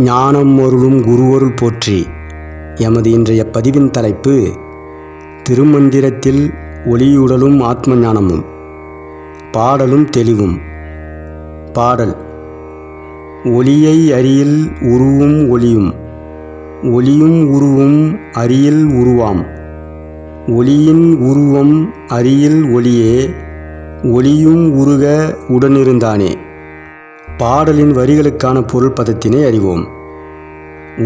ஞானம் அருளும் குருவருள் போற்றி. எமது இன்றைய பதிவின் தலைப்பு திருமந்திரத்தில் ஒளியுடலும் ஆத்ம ஞானமும் பாடலும் தெளிவும். பாடல் ஒளியை அரியில் உருவும் ஒளியும் ஒளியும் உருவும் அரியில் உருவாம். ஒளியின் உருவம் அரியில் ஒளியே ஒளியும் உருக உடனிருந்தானே. பாடலின் வரிகளுக்கான பொருள் பதத்தினை அறிவோம்.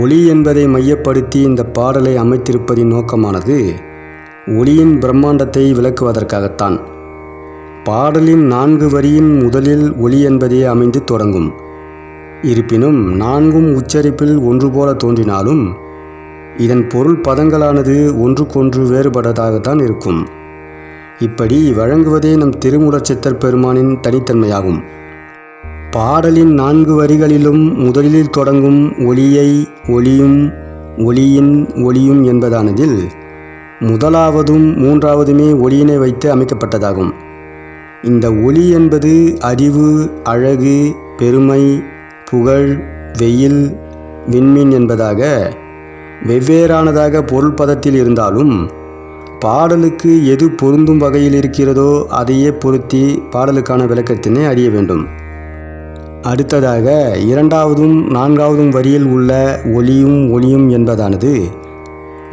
ஒளி என்பதை மையப்படுத்தி இந்த பாடலை அமைத்திருப்பதின் நோக்கமானது ஒளியின் பிரம்மாண்டத்தை விளக்குவதற்காகத்தான். பாடலின் நான்கு வரியின் முதலில் ஒளி என்பதே அமைந்து தொடங்கும். இருப்பினும் நான்கும் உச்சரிப்பில் ஒன்று போல தோன்றினாலும் இதன் பொருள் பதங்களானது ஒன்றுக்கொன்று வேறுபட்டதாகத்தான் இருக்கும். இப்படி வழங்குவதே நம் திருமுலச்சித்தர் பெருமானின் தனித்தன்மையாகும். பாடலின் நான்கு வரிகளிலும் முதலில் தொடங்கும் ஒளியை ஒளியும் ஒளியின் ஒளியும் என்பதானதில் முதலாவதும் மூன்றாவதுமே ஒளியினை வைத்து அமைக்கப்பட்டதாகும். இந்த ஒளி என்பது அறிவு அழகு பெருமை புகழ் வெயில் விண்மீன் என்பதாக வெவ்வேறானதாக பொருள் பதத்தில் இருந்தாலும் பாடலுக்கு எது பொருந்தும் வகையில் இருக்கிறதோ அதையே பொருத்தி பாடலுக்கான விளக்கத்தினை அறிய வேண்டும். அடுத்ததாக இரண்டாவதும் நான்காவதும் வரியில் உள்ள ஒளியும் ஒளியும் என்பதானது.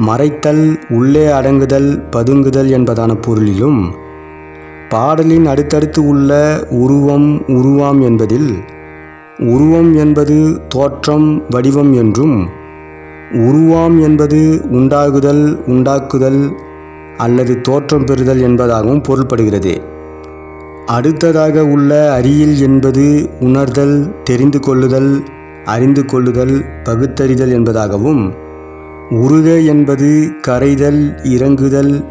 மறைத்தல் உள்ளே அடங்குதல் பதுங்குதல் என்பதான பொருளிலும் பாடலின் அடுத்தடுத்து உள்ள உருவம் உருவாம் என்பதில் உருவம் என்பது தோற்றம் வடிவம் என்றும் உருவாம் என்பது உண்டாகுதல் உண்டாக்குதல் அல்லது தோற்றம் பெறுதல் என்பதாகவும் பொருள்படுகிறது. அடுத்ததாக உள்ள அறியில் என்பது உணர்தல் தெரிந்து கொள்ளுதல் அறிந்து கொள்ளுதல் பகுத்தறிதல் என்பதாகவும் உருக என்பது கரைதல் இறங்குதல்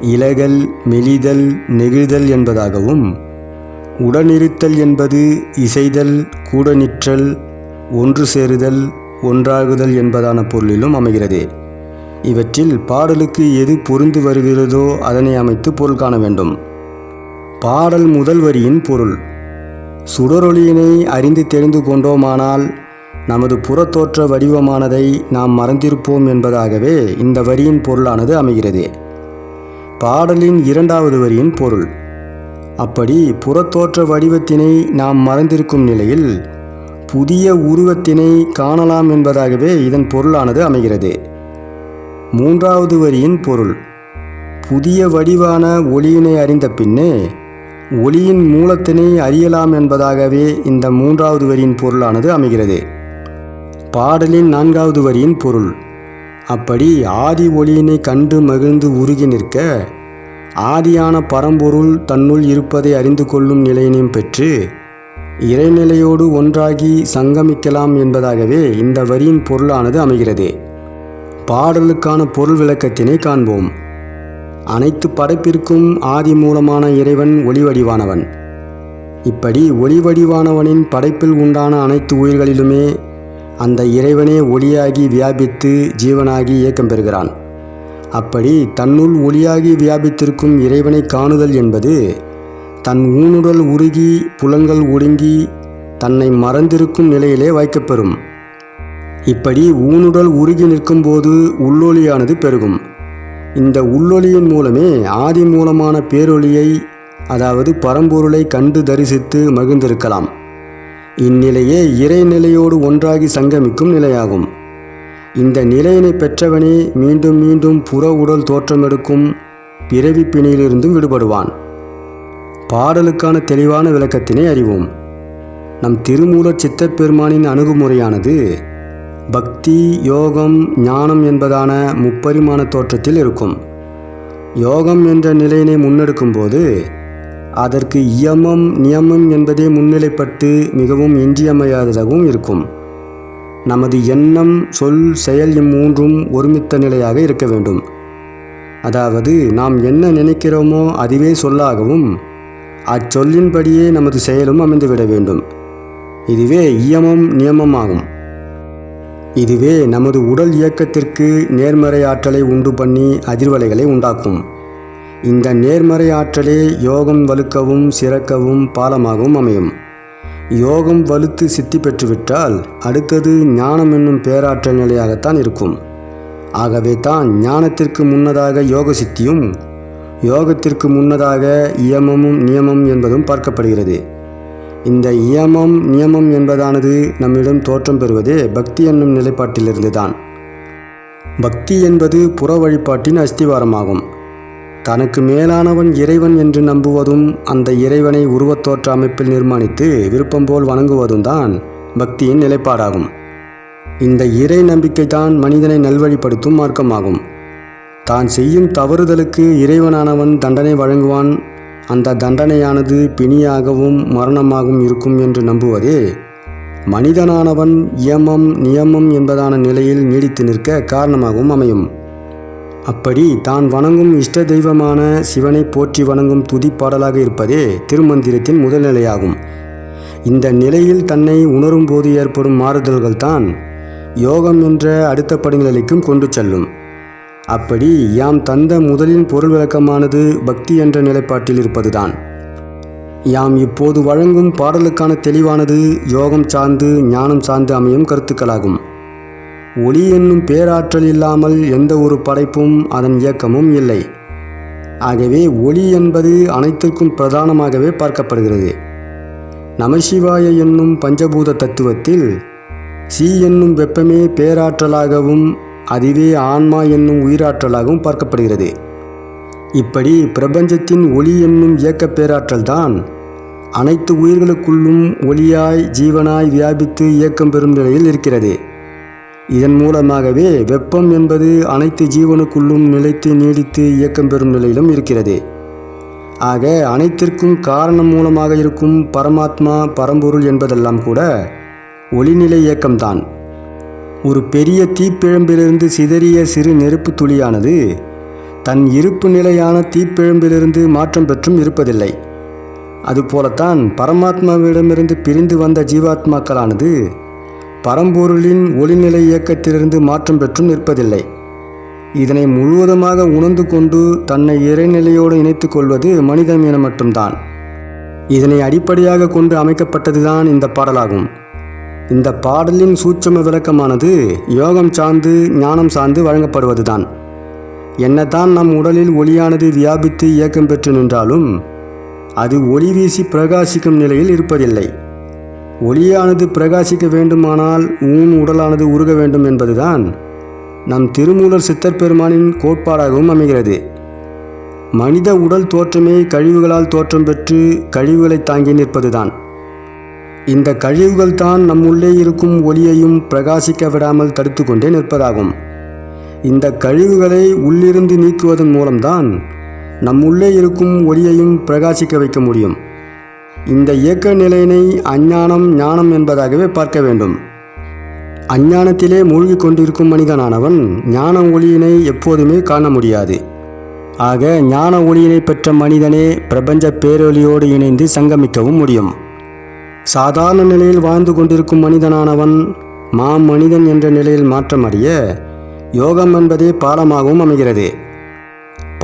இலகல் மெலிதல் நெகிழ்தல் என்பதாகவும் உடனிருத்தல் என்பது இசைதல் கூட நிற்றல் ஒன்று சேருதல் ஒன்றாகுதல் என்பதான பொருளிலும் அமைகிறது. இவற்றில் பாடலுக்கு எது பொருந்து வருகிறதோ அதனை அமைத்து பொருள் காண வேண்டும். பாடல் முதல் வரியின் பொருள். சுடரொளியினை அறிந்து தெரிந்து கொண்டோமானால் நமது புறத்தோற்ற வடிவமானதை நாம் மறந்திருப்போம் என்பதாகவே இந்த வரியின் பொருளானது அமைகிறது. பாடலின் இரண்டாவது வரியின் பொருள். அப்படி புறத்தோற்ற வடிவத்தினை நாம் மறந்திருக்கும் நிலையில் புதிய உருவத்தினை காணலாம் என்பதாகவே இதன் பொருளானது அமைகிறது. மூன்றாவது வரியின் பொருள். புதிய வடிவான ஒளியினை அறிந்த பின்னே ஒளியின் மூலத்தினை அறியலாம் என்பதாகவே இந்த மூன்றாவது வரியின் பொருளானது அமைகிறது. பாடலின் நான்காவது வரியின் பொருள் அப்படி ஆதி ஒளியினை கண்டு மகிழ்ந்து உருகி நிற்க ஆதியான பரம்பொருள் தன்னுள் இருப்பதை அறிந்து கொள்ளும் நிலையினையும் பெற்று இறைநிலையோடு ஒன்றாகி சங்கமிக்கலாம் என்பதாகவே இந்த வரியின் பொருளானது அமைகிறது. பாடலுக்கான பொருள் விளக்கத்தினை காண்போம். அனைத்து படைப்பிற்கும் ஆதி மூலமான இறைவன் ஒளிவடிவானவன். இப்படி ஒளி வடிவானவனின் படைப்பில் உண்டான அனைத்து உயிர்களிலுமே அந்த இறைவனே ஒளியாகி வியாபித்து ஜீவனாகி இயக்கம் பெறுகிறான். அப்படி தன்னுள் ஒளியாகி வியாபித்திருக்கும் இறைவனை காணுதல் என்பது தன் ஊனுடல் உருகி புலங்கள் ஒடுங்கி தன்னை மறந்திருக்கும் நிலையிலே வைக்கப்பெறும். இப்படி ஊனுடல் உருகி நிற்கும்போது உள்ளொலியானது பெருகும். இந்த உள்ளொளியின் மூலமே ஆதி மூலமான பேரொளியை அதாவது பரம்பொருளை கண்டு தரிசித்து மகிழ்ந்திருக்கலாம். இந்நிலையே இறைநிலையோடு ஒன்றாகி சங்கமிக்கும் நிலையாகும். இந்த நிலையினை பெற்றவனே மீண்டும் மீண்டும் புற உடல் தோற்றமெடுக்கும் பிறவி பிணியிலிருந்தும் விடுபடுவான். பாடலுக்கான தெளிவான விளக்கத்தினை அறிவோம். நம் திருமூலர் சித்தப்பெருமானின் அணுகுமுறையானது பக்தி யோகம் ஞானம் என்பதான முப்பரிமாண தோற்றத்தில் இருக்கும். யோகம் என்ற நிலையினை முன்னெடுக்கும்போது அதற்கு இயமம் நியமம் என்பதே முன்னிலைப்பட்டு மிகவும் இன்றியமையாததாகவும் இருக்கும். நமது எண்ணம் சொல் செயல் இம்மூன்றும் ஒருமித்த நிலையாக இருக்க வேண்டும். அதாவது நாம் என்ன நினைக்கிறோமோ அதுவே சொல்லாகவும் அச்சொல்லின்படியே நமது செயலும் அமைந்துவிட வேண்டும். இதுவே இயமம் நியமமாகும் இதுவே நமது உடல் இயக்கத்திற்கு நேர்மறை ஆற்றலை உண்டு பண்ணி அதிர்வலைகளை உண்டாக்கும். இந்த நேர்மறை ஆற்றலே யோகம் வலுக்கவும் சிறக்கவும் பாலமாகவும் அமையும். யோகம் வலுத்து சித்தி பெற்றுவிட்டால் அடுத்தது ஞானம் என்னும் பேராற்றல் நிலையாகத்தான் இருக்கும். ஆகவே தான் ஞானத்திற்கு முன்னதாக யோக சித்தியும் யோகத்திற்கு முன்னதாக இயமமும் நியமம் என்பதும் பார்க்கப்படுகிறது. இந்த இயமம் நியமம் என்பதானது நம்மிடம் தோற்றம் பெறுவதே பக்தி என்னும் நிலைப்பாட்டிலிருந்து தான் பக்தி என்பது புற வழிபாட்டின் அஸ்திவாரமாகும். தனக்கு மேலானவன் இறைவன் என்று நம்புவதும் அந்த இறைவனை உருவத்தோற்ற அமைப்பில் நிர்மாணித்து விருப்பம் போல் வணங்குவதும் தான் பக்தியின் நிலைப்பாடாகும். இந்த இறை நம்பிக்கை தான் மனிதனை நல்வழிப்படுத்தும் மார்க்கமாகும். தான் செய்யும் தவறுதலுக்கு இறைவனானவன் தண்டனை வழங்குவான் அந்த தண்டனையானது பிணியாகவும் மரணமாகவும் இருக்கும் என்று நம்புவதே. மனிதனானவன் இயமம் நியமம் என்பதான நிலையில் நீடித்து நிற்க காரணமாகவும் அமையும். அப்படி தான் வணங்கும் இஷ்ட தெய்வமான சிவனை போற்றி வணங்கும் துதிப்பாடலாக இருப்பதே திருமந்திரத்தின் முதல் நிலையாகும். இந்த நிலையில் தன்னை உணரும் போது ஏற்படும் மாறுதல்கள் தான் யோகம் என்ற அடுத்த படிநிலைக்கும் கொண்டு செல்லும். அப்படி யாம் தந்த முதலின் பொருள் விளக்கமானது பக்தி என்ற நிலைப்பாட்டில் இருப்பதுதான். யாம் இப்போது வழங்கும் பாடலுக்கான தெளிவானது யோகம் சார்ந்து ஞானம் சார்ந்து அமையும் கருத்துக்களாகும். ஒளி என்னும் பேராற்றல் இல்லாமல் எந்த ஒரு படைப்பும் அதன் இயக்கமும் இல்லை. ஆகவே ஒளி என்பது அனைத்திற்கும் பிரதானமாகவே பார்க்கப்படுகிறது. நமசிவாய என்னும் பஞ்சபூத தத்துவத்தில் சி என்னும் வெப்பமே பேராற்றலாகவும் அதுவே ஆன்மா என்னும் உயிராற்றலாகவும் பார்க்கப்படுகிறது. இப்படி பிரபஞ்சத்தின் ஒளி என்னும் இயக்க பேராற்றல் தான் அனைத்து உயிர்களுக்குள்ளும் ஒளியாய் ஜீவனாய் வியாபித்து இயக்கம் பெறும் நிலையில் இருக்கிறது. இதன் மூலமாகவே வெப்பம் என்பது அனைத்து ஜீவனுக்குள்ளும் நிலைத்து நீடித்து இயக்கம் பெறும் நிலையிலும் இருக்கிறது. ஆக அனைத்திற்கும் காரணம் மூலமாக இருக்கும் பரமாத்மா பரம்பொருள் என்பதெல்லாம் கூட ஒளிநிலை இயக்கம்தான். ஒரு பெரிய தீப்பிழம்பிலிருந்து சிதறிய சிறு நெருப்பு துளியானது தன் இருப்பு நிலையான தீப்பிழம்பிலிருந்து மாற்றம் பெற்றும் இருப்பதில்லை. அதுபோலத்தான் பரமாத்மாவிடமிருந்து பிரிந்து வந்த ஜீவாத்மாக்களானது பரம்பொருளின் ஒளிநிலை இயக்கத்திலிருந்து மாற்றம் பெற்றும் நிற்பதில்லை. இதனை முழுவதுமாக உணர்ந்து கொண்டு தன்னை இறைநிலையோடு இணைத்து கொள்வது மனிதமீனம் என மட்டும்தான். இதனை அடிப்படையாக கொண்டு அமைக்கப்பட்டதுதான் இந்த பாடலாகும். இந்த பாடலின் சூட்சம விளக்கமானது யோகம் சார்ந்து ஞானம் சார்ந்து வழங்கப்படுவதுதான். என்னதான் நம் உடலில் ஒளியானது வியாபித்து இயக்கம் பெற்று நின்றாலும் அது ஒளி வீசி பிரகாசிக்கும் நிலையில் இருப்பதில்லை. ஒளியானது பிரகாசிக்க வேண்டுமானால் ஊன் உடலானது உருக வேண்டும் என்பதுதான் நம் திருமூலர் சித்தர் பெருமானின் கோட்பாடாகவும் அமைகிறது. மனித உடல் தோற்றமே கழிவுகளால் தோற்றம் பெற்று கழிவுகளை தாங்கி நிற்பதுதான். இந்த கழிவுகள் தான் நம்முள்ளே இருக்கும் ஒளியையும் பிரகாசிக்க விடாமல் தடுத்து கொண்டே நிற்பதாகும். இந்த கழிவுகளை உள்ளிருந்து நீக்குவதன் மூலம்தான் நம்முள்ளே இருக்கும் ஒளியையும் பிரகாசிக்க வைக்க முடியும். இந்த இயக்க நிலையினை அஞ்ஞானம் ஞானம் என்பதாகவே பார்க்க வேண்டும். அஞ்ஞானத்திலே மூழ்கி கொண்டிருக்கும் மனிதனானவன் ஞான ஒளியினை எப்போதுமே காண முடியாது. ஆக ஞான ஒளியினை பெற்ற மனிதனே பிரபஞ்ச பேரொலியோடு இணைந்து சங்கமிக்கவும் முடியும். சாதாரண நிலையில் வாழ்ந்து கொண்டிருக்கும் மனிதனானவன் மாம் மனிதன் என்ற நிலையில் மாற்றமடைய யோகம் என்பதே பாடமாகவும் அமைகிறது.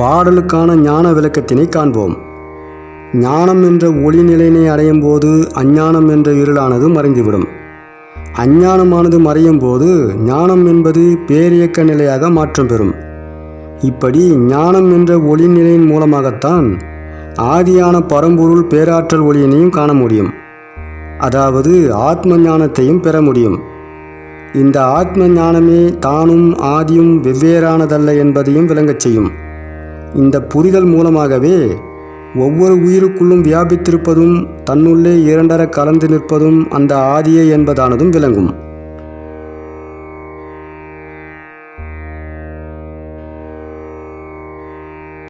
பாடலுக்கான ஞான விளக்கத்தினை காண்போம். ஞானம் என்ற ஒளி நிலையினை அடையும் போது அஞ்ஞானம் என்ற இருளானது மறைந்துவிடும். அஞ்ஞானமானது மறையும் போது ஞானம் என்பது பேரியக்க நிலையாக மாற்றம் பெறும். இப்படி ஞானம் என்ற ஒளி நிலையின் மூலமாகத்தான் ஆதியான பரம்பொருள் பேராற்றல் ஒளியினையும் காண முடியும். அதாவது ஆத்ம ஞானத்தையும் பெற முடியும். இந்த ஆத்ம ஞானமே தானும் ஆதியும் வெவ்வேறானதல்ல என்பதையும் விளங்கச் செய்யும். இந்த புரிதல் மூலமாகவே ஒவ்வொரு உயிருக்குள்ளும் வியாபித்திருப்பதும் தன்னுள்ளே இரண்டர கலந்து நிற்பதும் அந்த ஆதியே என்பதானதும் விளங்கும்.